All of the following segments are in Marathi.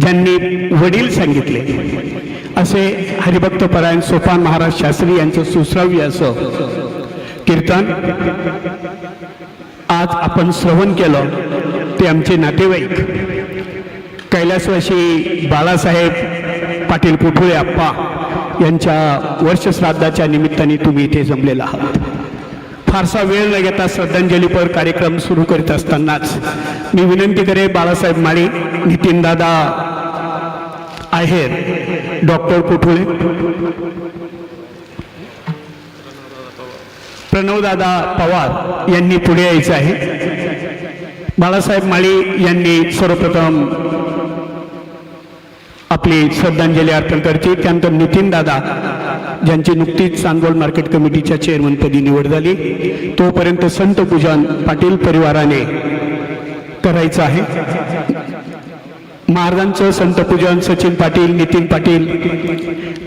ज्यांनी वडील सांगितले. असे हरिभक्त परायण सोपान महाराज शास्त्री यांचं सुश्राव्य असं. कीर्तन. आज आपण श्रवण केलं ते आमचे नातेवाईक. कैलासवासी बाळासाहेब पाटील कुठुळे आप्पा यांच्या वर्षश्राद्धाच्या निमित्ताने तुम्ही इथे जमलेला आहात. फारसा वेळ न घेता श्रद्धांजलीपर कार्यक्रम सुरू करीत असतानाच मी विनंती करे बाळासाहेब माळी नितीनदादा आहेर डॉक्टर कुठुळे. प्रणवदादा पवार यांनी पुढे यायचं आहे. बाळासाहेब माळी यांनी सर्वप्रथम आपली श्रद्धांजली अर्पण करतील त्यानंतर नितीन दादा ज्यांची नुकतीच चांदवड मार्केट कमिटीच्या चेअरमनपदी निवड झाली. तोपर्यंत संत पूजन पाटील परिवाराने करायचं आहे. महाराजांचं संत पूजन सचिन पाटील नितीन पाटील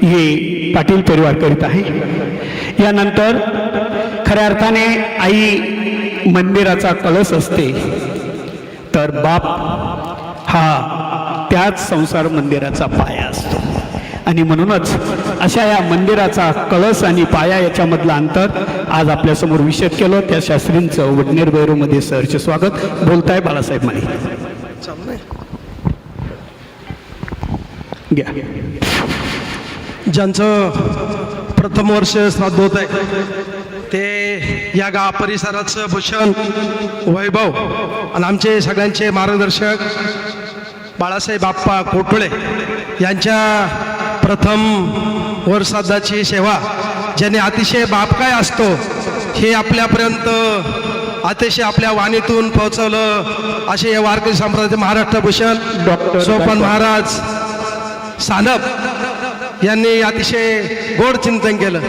हे पाटील परिवार करीत आहे. यानंतर खऱ्या अर्थाने आई मंदिराचा कळस असते. तर बाप हा त्याच संसार मंदिराचा पाया असतो. आणि म्हणूनच अशा या मंदिराचा कळस आणि पाया याच्यामधलं अंतर आज आपल्यासमोर विषद केलं. त्या शास्त्रींचं वडनेर बैरूमध्ये सरचे स्वागत. बोलताय बाळासाहेब माळी घ्या. ज्यांचं प्रथम वर्ष श्राद्ध होत आहे ते या गाव परिसराचं भूषण वैभव आणि आमचे सगळ्यांचे मार्गदर्शक बाळासाहेब बाप्पा कोटळे यांच्या प्रथम वर्षादाची सेवा ज्याने अतिशय बाप काय असतो हे आपल्यापर्यंत अतिशय आपल्या वाणीतून पोहोचवलं. असे हे वारकरी संप्रदायाचे महाराष्ट्र भूषण डॉक्टर सोपन महाराज सानप यांनी अतिशय गोड चिंतन केलं.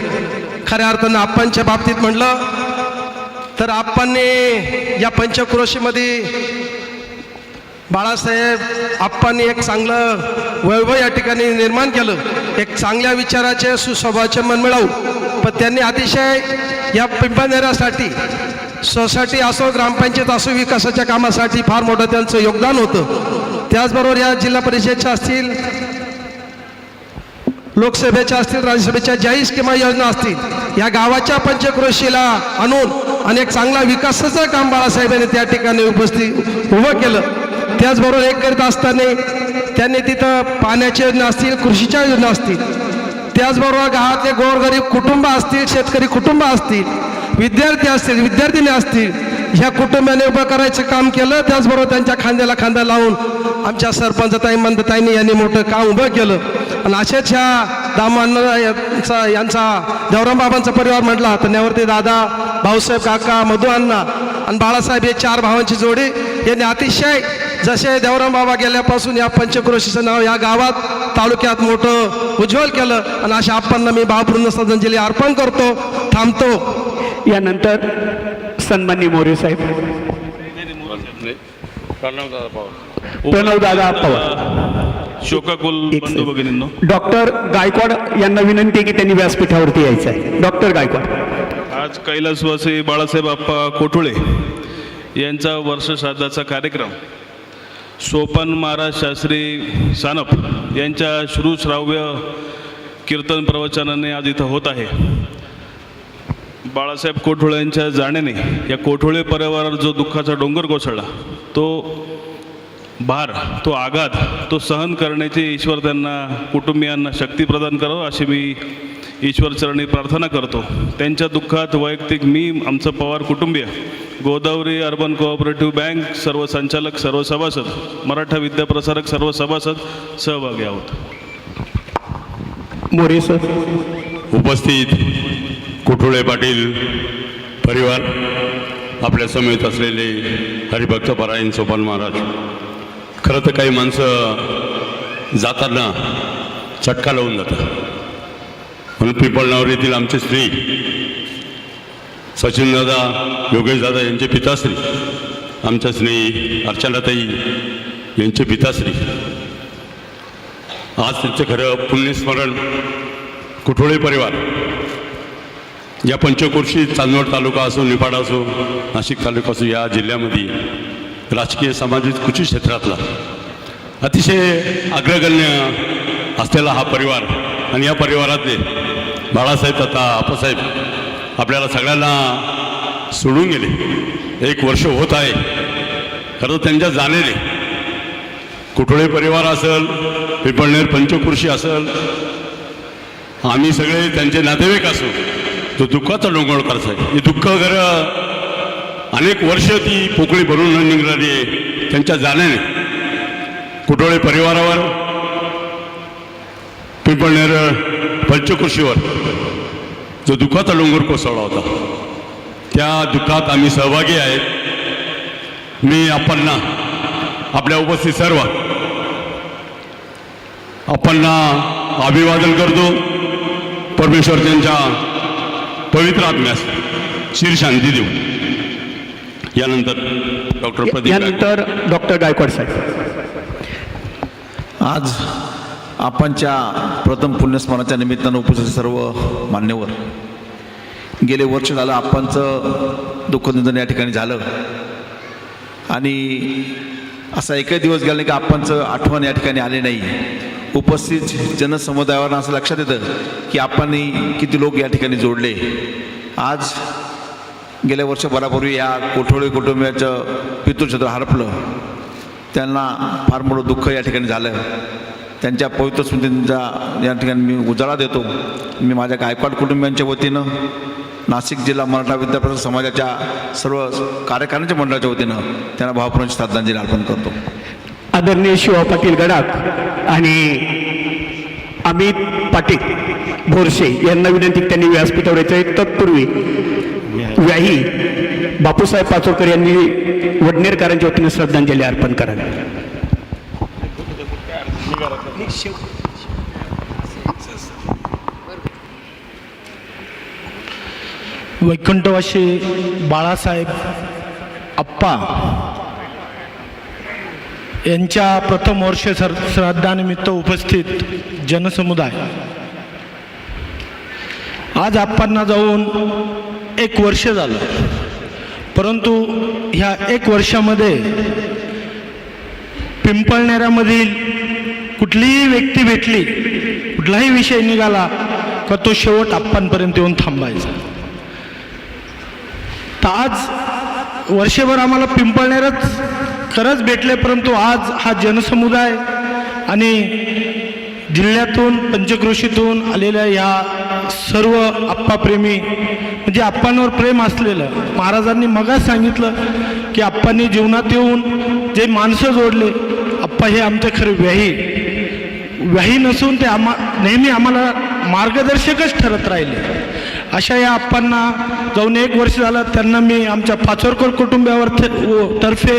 खऱ्या अर्थानं आप्पांच्या बाबतीत म्हटलं तर आप्पांनी या पंचक्रोशीमध्ये बाळासाहेब आप्पांनी एक चांगलं वैभव या ठिकाणी निर्माण केलं. एक चांगल्या विचाराचे सुस्वभावाचे मन मिळवू. पण त्यांनी अतिशय या पिंपनेऱ्यासाठी सोसायटी असो ग्रामपंचायत असो विकासाच्या कामासाठी फार मोठं त्यांचं योगदान होतं. त्याचबरोबर या जिल्हा परिषदेच्या असतील लोकसभेच्या असतील राज्यसभेच्या ज्याही स्किमा योजना असतील या गावाच्या पंचक्रोशीला आणून आणि एक चांगला विकासाचं काम बाळासाहेबांनी त्या ठिकाणी उपस्थित उभं केलं. त्याचबरोबर एक करीत असताना त्यांनी तिथं पाण्याच्या योजना असतील कृषीच्या योजना असतील त्याचबरोबर गावातले गोरगरीब कुटुंब असतील शेतकरी कुटुंब असतील विद्यार्थी असतील विद्यार्थिनी असतील ह्या कुटुंबाने उभं करायचं काम केलं त्याचबरोबर त्यांच्या खांद्याला खांदा लावून आमच्या सरपंचताई मंदताईंनी यांनी मोठं काम उभं केलं. आणि अशाच ह्या दामांना यांचा यांचा देवराम बाबांचा परिवार म्हटला तर न्यावरती दादा भाऊसाहेब काका मधु अण्णा आणि बाळासाहेब हे चार भावांची जोडी यांनी अतिशय जसे देवराम बाबा गेल्यापासून या पंचक्रोशीचं नाव या गावात तालुक्यात मोठं उज्ज्वल केलं. आणि अशा आप्पांना मी भावपूर्ण श्रद्धांजली अर्पण करतो. थांबतो. यानंतर सन्मान्य मोरे साहेब. प्रणवदादा पवार. शोकाकुल एक बंधू भगिनींनो. डॉक्टर गायकवाड यांना विनंती आहे की त्यांनी व्यासपीठावरती यायचं आहे डॉक्टर गायकवाड. आज कैलासवासी बाळासाहेब आप्पा कोठुळे यांचा वर्षश्राद्धाचा कार्यक्रम. सोपान महाराज शास्त्री सानप यांच्या श्रुश्राव्य कीर्तन प्रवचनाने आज इथं होत आहे. बाळासाहेब कोठोळ्यांच्या जाण्याने या कोठोळे परिवारावर जो दुःखाचा डोंगर कोसळला तो भार तो आघात तो सहन करण्याची ईश्वर त्यांना कुटुंबियांना शक्ती प्रदान करावं अशी मी ईश्वरचरणी प्रार्थना करतो. त्यांच्या दुःखात वैयक्तिक मी आमचं पवार कुटुंबीय गोदावरी अर्बन कोऑपरेटिव्ह बँक सर्व संचालक सर्व सभासद मराठा विद्याप्रसारक सर्व सभासद सहभागी आहोत. मोरे सर. उपस्थित कुठुळे पाटील परिवार आपल्या समेत असलेले हरिभक्त परायण सोपान महाराज. खरं तर काही माणसं जाताना चटका लावून जातात. म्हणून पिंपळनावर येथील आमचे स्त्री. सचिनदादा योगेशदादा यांचे पिताश्री. आमच्या स्नेही अर्चनाताई यांचे पिताश्री. आज त्यांचं खरं पुण्यस्मरण कुठोळे परिवार. या पंचकोर्शी चांदवड तालुका असो निफाडा असो नाशिक तालुका असो या जिल्ह्यामध्ये राजकीय सामाजिक कृषी क्षेत्रातला अतिशय अग्रगण्य असलेला हा परिवार आणि या परिवारातले बाळासाहेब तथा आप्पासाहेब आपल्याला सगळ्यांना सोडून गेले. एक वर्ष होत आहे. खरं त्यांच्या जाणेने कुठळे परिवार असेल पिंपळनेर पंचकृषी असेल आम्ही सगळे त्यांचे नातेवाईक असू तो दुःखाचा डोंगर करत आहे हे दुःख खरं अनेक वर्ष ती पोकळी भरून न निघणारी आहे त्यांच्या जाण्याने कुटोळे परिवारावर पिंपळनेर पंचकृषीवर जो दुःखाचा डोंगर कोसळला होता. त्या दुःखात आम्ही सहभागी आहेत. मी आपणना आपल्या उपस्थित सर्व आपणना अभिवादन करतो. परमेश्वर त्यांच्या पवित्र आत्म्यास शिरशांती देऊ. यानंतर डॉक्टर. यानंतर डॉक्टर गायकवाड साहेब. आज आपणच्या प्रथम पुण्यस्मरणाच्या निमित्तानं उपस्थित सर्व मान्यवर. गेले वर्ष झालं आपणचं दुःखनिंदन या ठिकाणी झालं. आणि असा एकही दिवस गेला नाही की आपणचं आठवण या ठिकाणी आले नाही. उपस्थित जनसमुदायावर असं लक्षात येतं की आपण किती लोक या ठिकाणी जोडले. आज गेल्या वर्षभरापूर्वी या कोठोळे कुटुंबियाचं पितृक्षेत्र हरपलं. त्यांना फार मोठं दुःख या ठिकाणी झालं. त्यांच्या पवित्र स्मृतींचा या ठिकाणी मी उजाळा देतो. मी माझ्या गायकवाड कुटुंबियांच्या वतीनं नाशिक जिल्हा मराठा विद्यापीठ समाजाच्या सर्व कार्यकारिणीच्या मंडळाच्या वतीनं त्यांना भावपूर्ण श्रद्धांजली अर्पण करतो. आदरणीय शिवा पाटील गडाख आणि अमित पाटील भोरसे यांना विनंती त्यांनी व्यासपीठावर यायचं. तत्पूर्वी व्याही बापूसाहेब पाचोरकर यांनी वडनेरकरांच्या वतीनं श्रद्धांजली अर्पण करावी. वैकुंठवाशी बाळासाहेब अप्पा यांच्या प्रथम वर्ष सर श्राद्धानिमित्त उपस्थित जनसमुदाय. आज आप्पांना जाऊन एक वर्ष झालं. परंतु ह्या एक वर्षामध्ये पिंपळनेऱ्यामधील कुठलीही व्यक्ती भेटली कुठलाही विषय निघाला का तो शेवट आप्पांपर्यंत येऊन थांबायचा. तर आज वर्षभर आम्हाला पिंपळनेरच खरंच भेटले परंतु आज हा जनसमुदाय आणि जिल्ह्यातून पंचक्रोशीतून आलेल्या ह्या सर्व आप्पाप्रेमी म्हणजे आप्पांवर प्रेम असलेलं महाराजांनी मगाच सांगितलं की आप्पांनी जीवनात येऊन जे माणसं जोडले आप्पा हे आमचे खरे व्याही. व्याही नसून ते आम्हा नेहमी आम्हाला मार्गदर्शकच ठरत राहिले. अशा या आप्पांना जाऊन एक वर्ष झालं त्यांना मी आमच्या पाचोरकर कुटुंबावर तर्फे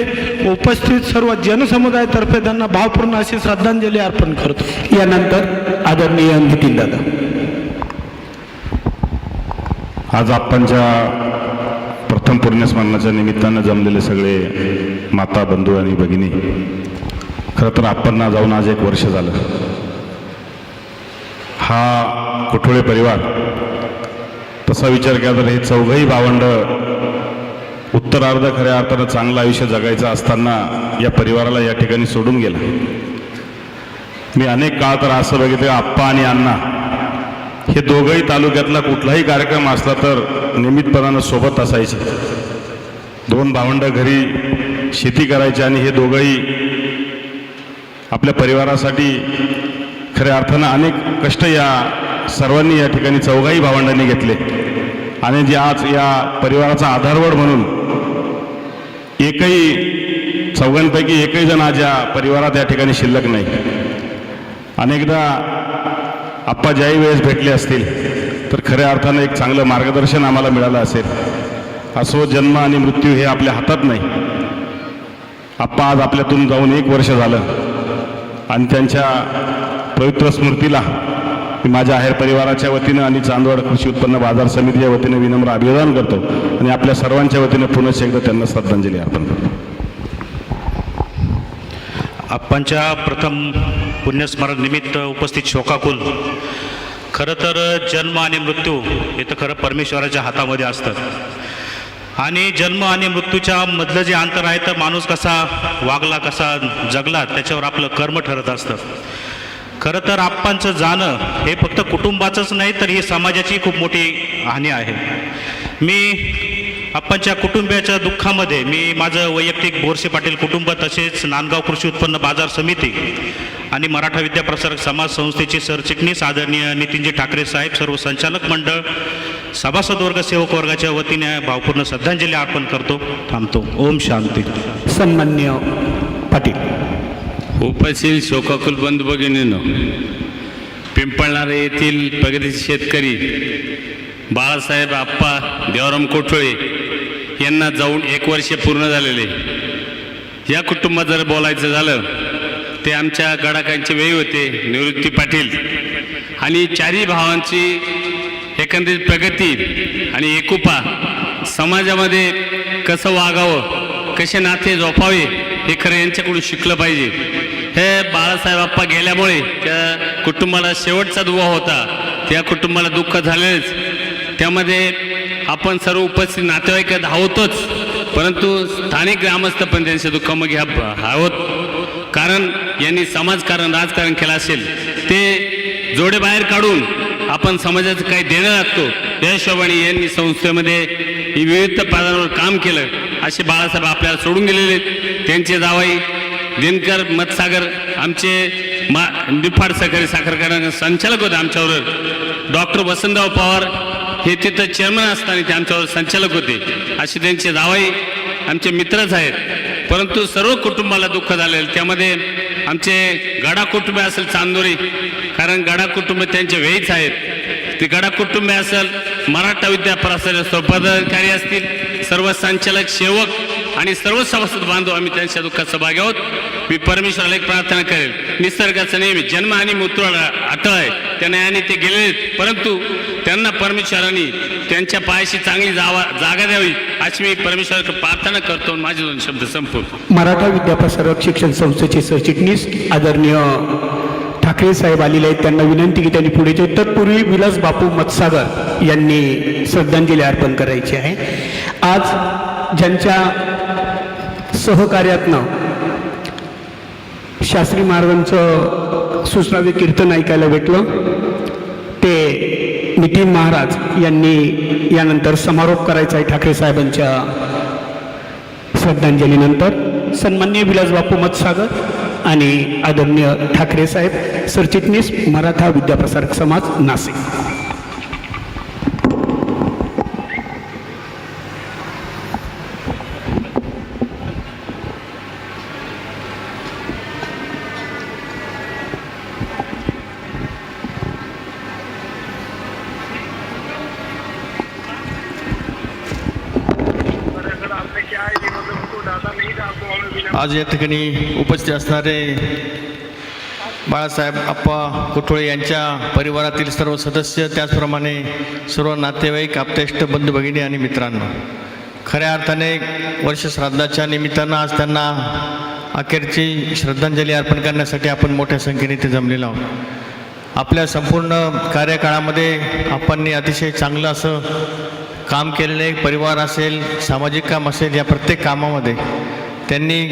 उपस्थित सर्व जनसमुदायातर्फे त्यांना भावपूर्ण अशी श्रद्धांजली अर्पण करतो. यानंतर आदरणीय नितीन दादा. आज आप्पांच्या प्रथम पुण्यस्मरणाच्या निमित्तानं जमलेले सगळे माता बंधू आणि भगिनी खरं तर आप्पांना जाऊन आज एक वर्ष झालं. हा कुठोळे परिवार. तसा विचार केला तर हे चौघही भावंड उत्तरार्ध खऱ्या अर्थानं चांगलं आयुष्य जगायचं असताना या परिवाराला या ठिकाणी सोडून गेला. मी अनेक काळ तर असं बघितलं आप्पा आणि अण्णा हे दोघंही तालुक्यातला कुठलाही कार्यक्रम असला तर नियमितपणानं सोबत असायचे. दोन भावंड घरी शेती करायचे आणि हे दोघंही आपल्या परिवारासाठी खऱ्या अर्थानं अनेक कष्ट या सर्वांनी या ठिकाणी चौघाही भावंडांनी घेतले. आणि जे आज या परिवाराचा आधारवड म्हणून एकही चौघांपैकी एकही जण आज या परिवारात या ठिकाणी शिल्लक नाही. अनेकदा आप्पा ज्याही वेळेस भेटले असतील तर खऱ्या अर्थानं एक चांगलं मार्गदर्शन आम्हाला मिळालं असेल. असो जन्म आणि मृत्यू हे आपल्या हातात नाही. आप्पा आज आपल्यातून जाऊन एक वर्ष झालं आणि त्यांच्या पवित्र स्मृतीला मी माझ्या आहेर परिवाराच्या वतीनं आणि चांदवड कृषी उत्पन्न बाजार समितीच्या वतीनं विनम्र अभिवादन करतो आणि आपल्या सर्वांच्या वतीनं पुनश्च एकदा त्यांना श्रद्धांजली अर्पण करतो. आप्पांच्या प्रथम पुण्यस्मरण निमित्त उपस्थित शोकाकुल खरं तर जन्म आणि मृत्यू हे तर खरं परमेश्वराच्या हातामध्ये असतं. आणि जन्म आणि मृत्यूच्या मधलं जे अंतर आहे तर माणूस कसा वागला कसा जगला त्याच्यावर आपलं कर्म ठरत असतं. खरं तर आप्पांचं जाणं हे फक्त कुटुंबाचंच नाही तर ही समाजाची खूप मोठी हानी आहे. मी आप्पांच्या कुटुंबियाच्या दुःखामध्ये मी माझं वैयक्तिक बोरसे पाटील कुटुंब तसेच नांदगाव कृषी उत्पन्न बाजार समिती आणि मराठा विद्याप्रसारक समाज संस्थेचे सरचिटणीस आदरणीय नितीनजी ठाकरे साहेब सर्व संचालक मंडळ सभासद वर्ग सेवक वर्गाच्या वतीने भावपूर्ण श्रद्धांजली अर्पण करतो थांबतो. ओम शांती. सन्मान्य पाटील. उपसील शोकाकुल बंधू भगिनीनं पिंपळणारे येथील प्रगतीचे शेतकरी बाळासाहेब आप्पा देवराम कोठळे यांना जाऊन एक वर्ष पूर्ण झालेले. या कुटुंबात जर बोलायचं झालं ते आमच्या गडाकांचे वेळी होते निवृत्ती पाटील. आणि चारही भावांची एकंदरीत प्रगती आणि एकुपा समाजामध्ये कसं वागावं कसे नाते जोपावे हे खरं यांच्याकडून शिकलं पाहिजे. हे बाळासाहेब आप्पा गेल्यामुळे त्या कुटुंबाला शेवटचा दुवा होता. त्या कुटुंबाला दुःख झालेच त्यामध्ये आपण सर्व उपस्थित नातेवाईक आहोतच परंतु स्थानिक ग्रामस्थ पण त्यांच्या दुःखामध्ये घ्या आहोत. कारण यांनी समाजकारण राजकारण केलं असेल ते जोडे बाहेर काढून आपण समाजाचं काही देणं लागतो. या हिशोबाने यांनी संस्थेमध्ये विविध पदांवर काम केलं. असे बाळासाहेब आपल्याला सोडून गेलेले आहेत. त्यांचे जावाई दिनकर मतसागर आमचे मा निफाड सहकारी साखर कारखाना संचालक होते आमच्यावर. डॉक्टर वसंतराव पवार हे तिथं चेअरमन असताना ते आमच्यावर संचालक होते. असे त्यांचे जावाई आमचे मित्रच आहेत. परंतु सर्व कुटुंबाला दुःख झालेलं त्यामध्ये आमचे गडा कुटुंब असेल चांदोरी कारण गडा कुटुंब त्यांचे वेळीच आहेत. ते गडा कुटुंब असेल मराठा विद्याप्रसार पदाधिकारी असतील सर्व संचालक सेवक आणि सर्व सभासद बांधव आम्ही त्यांच्या दुःखात सहभागी आहोत. मी परमेश्वराला एक प्रार्थना करेल निसर्गाचा नेहमी जन्म आणि मृत्यूला अटळ आहे. त्या न्यायाने ते गेलेले आहेत. परंतु त्यांना परमेश्वराने त्यांच्या पायाशी चांगली जावा जागा द्यावी अशी मी परमेश्वराकडे प्रार्थना करतो आणि माझे दोन शब्द संपवतो. मराठा विद्याप्रसारक शिक्षण संस्थेचे सरचिटणीस आदरणीय ठाकरे साहेब आलेले आहेत. त्यांना विनंती की त्यांनी पुढे येऊ. तत्पूर्वी विलास बापू मतसागर यांनी श्रद्धांजली अर्पण करायची आहे. आज ज्यांच्या सहकार्यातनं शास्त्री महाराजांचं सुश्राव्य कीर्तन ऐकायला भेटलं. ते नितीन महाराज यांनी यानंतर समारोप करायचा आहे ठाकरे साहेबांच्या श्रद्धांजलीनंतर. सन्मान्य विलास बापू मतसागर आणि आदरणीय ठाकरे साहेब सरचिटणीस मराठा विद्याप्रसारक समाज नाशिक. आज या ठिकाणी उपस्थित असणारे बाळासाहेब आप्पा कुठोळे यांच्या परिवारातील सर्व सदस्य त्याचप्रमाणे सर्व नातेवाईक आपतेष्ट बंधू भगिनी आणि मित्रांनो खऱ्या अर्थाने वर्ष श्राद्धाच्या निमित्तानं आज त्यांना अखेरची श्रद्धांजली अर्पण करण्यासाठी आपण मोठ्या संख्येने इथे जमलेलो आहोत. आपल्या संपूर्ण कार्यकाळामध्ये आपण अतिशय चांगलं असं काम केलेलं आहे. परिवार असेल सामाजिक काम असेल या प्रत्येक कामामध्ये त्यांनी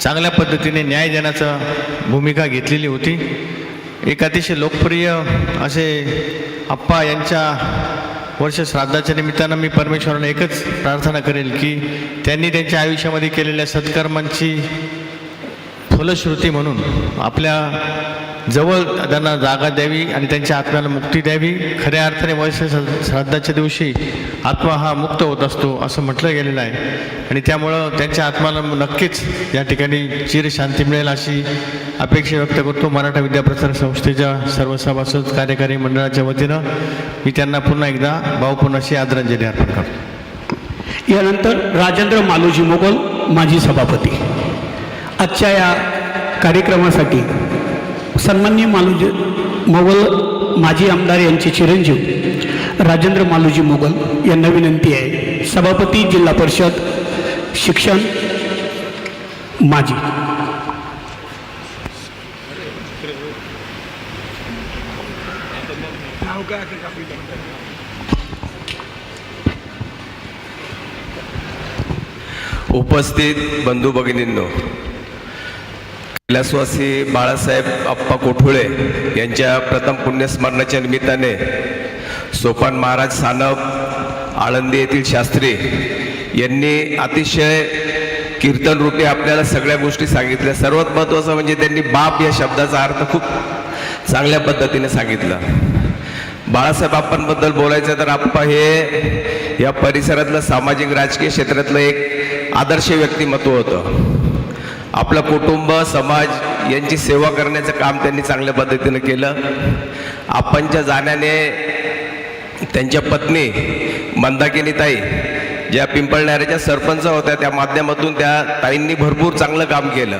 चांगल्या पद्धतीने न्याय देण्याचा भूमिका घेतलेली होती. एक अतिशय लोकप्रिय असे आप्पा यांच्या वर्ष श्राद्धाच्या निमित्तानं मी परमेश्वराला एकच प्रार्थना करेल की त्यांनी त्यांच्या आयुष्यामध्ये केलेल्या सत्कर्मांची फलश्रुती म्हणून आपल्या जवळ त्यांना जागा द्यावी आणि त्यांच्या आत्म्याला मुक्ती द्यावी. खऱ्या अर्थाने वर्ष श्राद्धाच्या दिवशी आत्मा हा मुक्त होत असतो असं म्हटलं गेलेलं आहे. आणि त्यामुळं त्यांच्या आत्म्याला नक्कीच या ठिकाणी चिरशांती मिळेल अशी अपेक्षा व्यक्त करतो. मराठा विद्याप्रसार संस्थेच्या सर्व सभासद कार्यकारी मंडळाच्या वतीनं मी त्यांना पुन्हा एकदा भावपूर्णशी आदरांजली अर्पण करतो. यानंतर राजेंद्र मालोजी मोगल माजी सभापती. आजच्या या कार्यक्रमासाठी सन्मान्य मालूजी मोगल माजी आमदार यांचे चिरंजीव राजेंद्र मालूजी मोगल यांना विनंती आहे. सभापती जिल्हा परिषद शिक्षण माजी. उपस्थित बंधू भगिनींनो कैलासवासी बाळासाहेब आप्पा कोठुळे यांच्या प्रथम पुण्यस्मरणाच्या निमित्ताने सोपान महाराज सानप आळंदी येथील शास्त्री यांनी अतिशय कीर्तन रूपी आपल्याला सगळ्या गोष्टी सांगितल्या. सर्वात महत्त्वाचं म्हणजे त्यांनी बाप या शब्दाचा अर्थ खूप चांगल्या पद्धतीने सांगितला. बाळासाहेब आप्पांबद्दल बोलायचं तर आप्पा हे या परिसरातलं सामाजिक राजकीय क्षेत्रातलं एक आदर्श व्यक्तिमत्व होतं. आपलं कुटुंब समाज यांची सेवा करण्याचं काम त्यांनी चांगल्या पद्धतीनं केलं. आपणच्या जाण्याने त्यांच्या पत्नी मंदाकिनी ताई ज्या पिंपळणाऱ्याच्या सरपंच होत्या त्या माध्यमातून त्या ताईंनी भरपूर चांगलं काम केलं.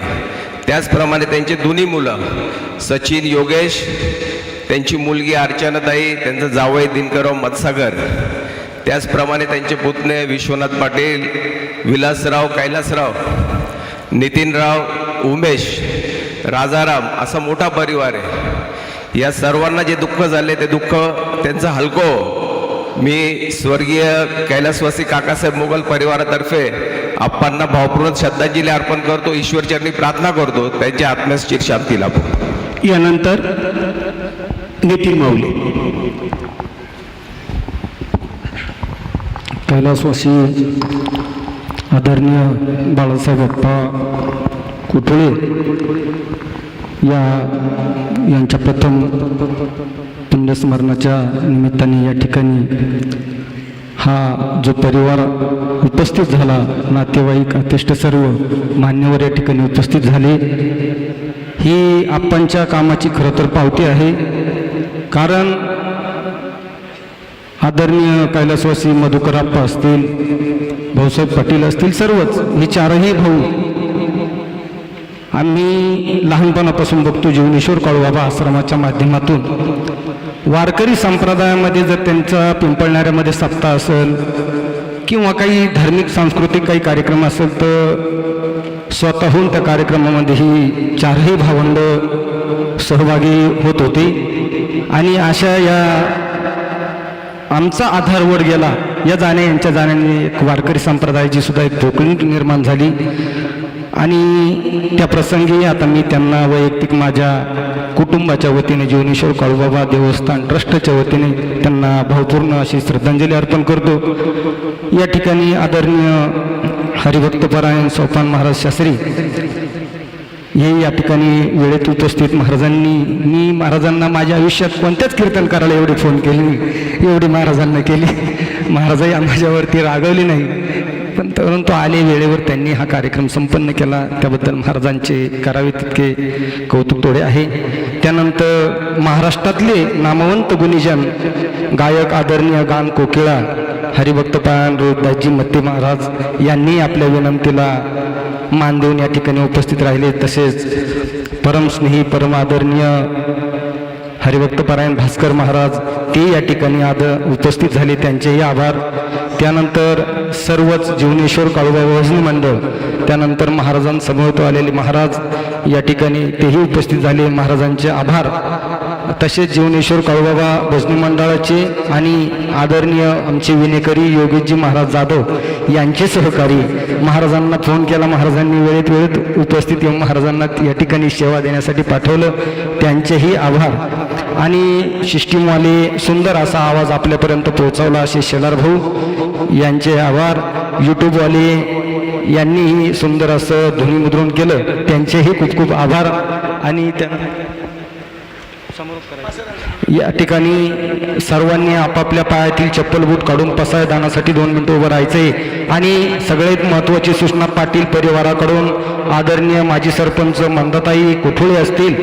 त्याचप्रमाणे त्यांचे दोन्ही मुलं सचिन योगेश त्यांची मुलगी अर्चनाताई त्यांचं जावई दिनकरराव मत्सागर त्याचप्रमाणे त्यांचे पुतणे विश्वनाथ पाटील विलासराव कैलासराव नितीनराव उमेश राजाराम असा मोठा परिवार आहे. या सर्वांना जे दुःख झाले ते दुःख त्यांचं हलको मी स्वर्गीय कैलासवासी काकासाहेब मोगल परिवारातर्फे आप्पांना भावपूर्ण श्रद्धांजली अर्पण करतो ईश्वरचरणी प्रार्थना करतो त्यांच्या आत्म्यास चिरशांती लाभो. यानंतर नितीन माऊली. कैलासवासी आदरणीय बाळासाहेब अप्पा कुठळे या यांच्या प्रथम पुण्यस्मरणाच्या निमित्ताने या ठिकाणी हा जो परिवार उपस्थित झाला नातेवाईक अतिष्ट सर्व मान्यवर या ठिकाणी उपस्थित झाले ही आप्पांच्या कामाची खरं तर पावती आहे. कारण आदरणीय कैलासवासी मधुकराप्पा असतील भाऊसाहेब पाटील असतील सर्वच. मी चारही भाऊ. आम्ही लहानपणापासून बघतो जीवनेश्वर काळूबाबा आश्रमाच्या माध्यमातून. वारकरी संप्रदायामध्ये जर त्यांचा पिंपळणाऱ्यामध्ये सप्ताह असेल किंवा काही धार्मिक सांस्कृतिक काही कार्यक्रम असेल तर स्वतःहून त्या कार्यक्रमामध्ये ही चारही भावंड सहभागी होत होते. आणि अशा या आमचा आधार वर गेला या जाण्या यांच्या जाण्याने एक वारकरी संप्रदायाची सुद्धा एक पोकळी निर्माण झाली. आणि त्या प्रसंगी आता मी त्यांना वैयक्तिक माझ्या कुटुंबाच्या वतीने जीवनेश्वर काळूबाबा देवस्थान ट्रस्टच्या वतीने त्यांना भावपूर्ण अशी श्रद्धांजली अर्पण करतो. या ठिकाणी आदरणीय हरिभक्तपरायण सोपान महाराज शास्त्री हे या ठिकाणी वेळेत उपस्थित महाराजांनी मी महाराजांना माझ्या आयुष्यात कोणत्याच कीर्तन करायला एवढी फोन केली एवढी महाराजांना केली. महाराजही माझ्यावरती रागवली नाही. पण परंतु आले वेळेवर त्यांनी हा कार्यक्रम संपन्न केला. त्याबद्दल महाराजांचे करावे तितके कौतुक तोडे आहे. त्यानंतर महाराष्ट्रातले नामवंत गुणीजन गायक आदरणीय गान कोकिळा हरिभक्तपायन रोहितदासजी मत्ते महाराज यांनी आपल्या विनंतीला मान देऊन या ठिकाणी उपस्थित राहिले. तसेच परमस्नेही परम आदरणीय हरिभक्तपरायण भास्कर महाराज ते या ठिकाणी आद उपस्थित झाले. त्यांचेही आभार. त्यानंतर सर्वच जीवनेश्वर काळूबा भजनी मंडळ त्यानंतर महाराजांसमोर आलेले महाराज या ठिकाणी तेही उपस्थित झाले. महाराजांचे आभार. तसेच जीवनेश्वर काळूबाबा भजनी मंडळाचे आणि आदरणीय आमचे विनेकरी योगेशजी महाराज जाधव यांचे सहकारी महाराजांना फोन केला. महाराजांनी वेळेत वेळेत उपस्थित येऊन महाराजांना या ठिकाणी सेवा देण्यासाठी पाठवलं. त्यांचेही आभार. आणि सिस्टीमवाले सुंदर असा आवाज आपल्यापर्यंत पोहोचवला. असे शेलार भाऊ यांचे आभार. यूट्यूबवाले यांनीही सुंदर असं ध्वनिमुद्रण केलं. त्यांचेही खूप खूप आभार. आणि त्या या ठिकाणी सर्वांनी आपापल्या पायातील चप्पल बूट काढून पसायदानासाठी दोन मिनिटं उभं राहायचंय. आणि सगळ्यात महत्त्वाची सूचना पाटील परिवाराकडून आदरणीय माजी सरपंच मंदाताई कोठुळे असतील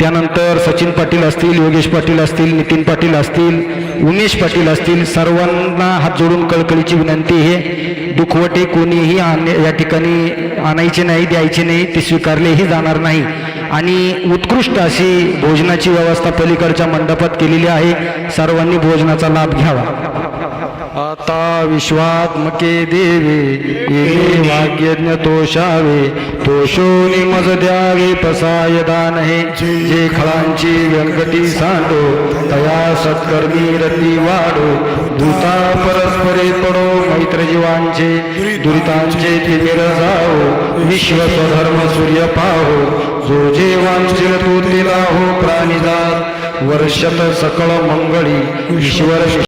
त्यानंतर सचिन पाटील असतील योगेश पाटील असतील नितीन पाटील असतील उमेश पाटील असतील सर्वांना हात जोडून कळकळीची विनंती आहे. दुखवटे कोणीही आण या ठिकाणी आणायचे नाही द्यायचे नाही ते स्वीकारलेही जाणार नाही. आणि उत्कृष्ट अशी भोजनाची व्यवस्था पलीकडच्या मंडपात केलेली आहे. सर्वांनी भोजनाचा लाभ घ्यावा. आता विश्वात्मके देवे भाग्यज्ञ तोषावे तोषोनी मज द्यावे पसाय दान हे जे खळांची व्यंकटी सांडो तया सत्कर्मी रती वाढो. दूता परस्परे पडो मैत्र जीवांचे दुरितांचे तिमिर जाओ विश्व स्वधर्म सूर्य पाहो. जो जे वांछिल तो तिला हो प्राणिजात वर्षत सकळ मंगळी ईश्वर